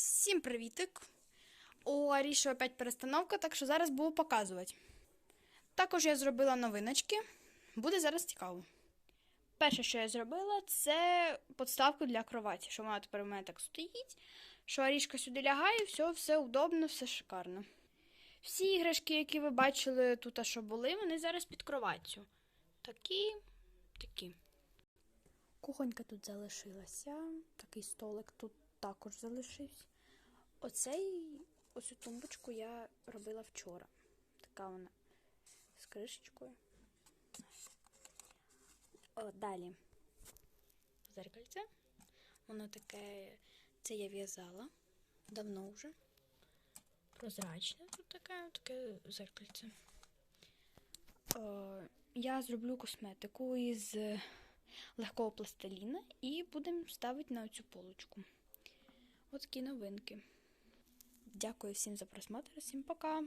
Всім привітик! У Аріші опять перестановка, так що зараз буду показувати. Також я зробила новиночки. Буде зараз цікаво. Перше, що я зробила, це подставку для кроваті, що вона тепер у мене так стоїть, що Арішка сюди лягає, все, все удобно, все шикарно. Всі іграшки, які ви бачили тут, а що були, вони зараз під кроваттю. Такі, такі. Кухонька тут залишилася, такий столик тут також залишився. Оцей, оцю тумбочку я робила вчора. Така вона з кришечкою. О, далі. Зеркальце. Воно таке, це я в'язала давно вже. Прозрачне тут таке, таке зеркальце. О, я зроблю косметику із легкого пластиліна і будемо ставити на цю полочку. Ось такі новинки. Дякую всім за просмотр, всім пока!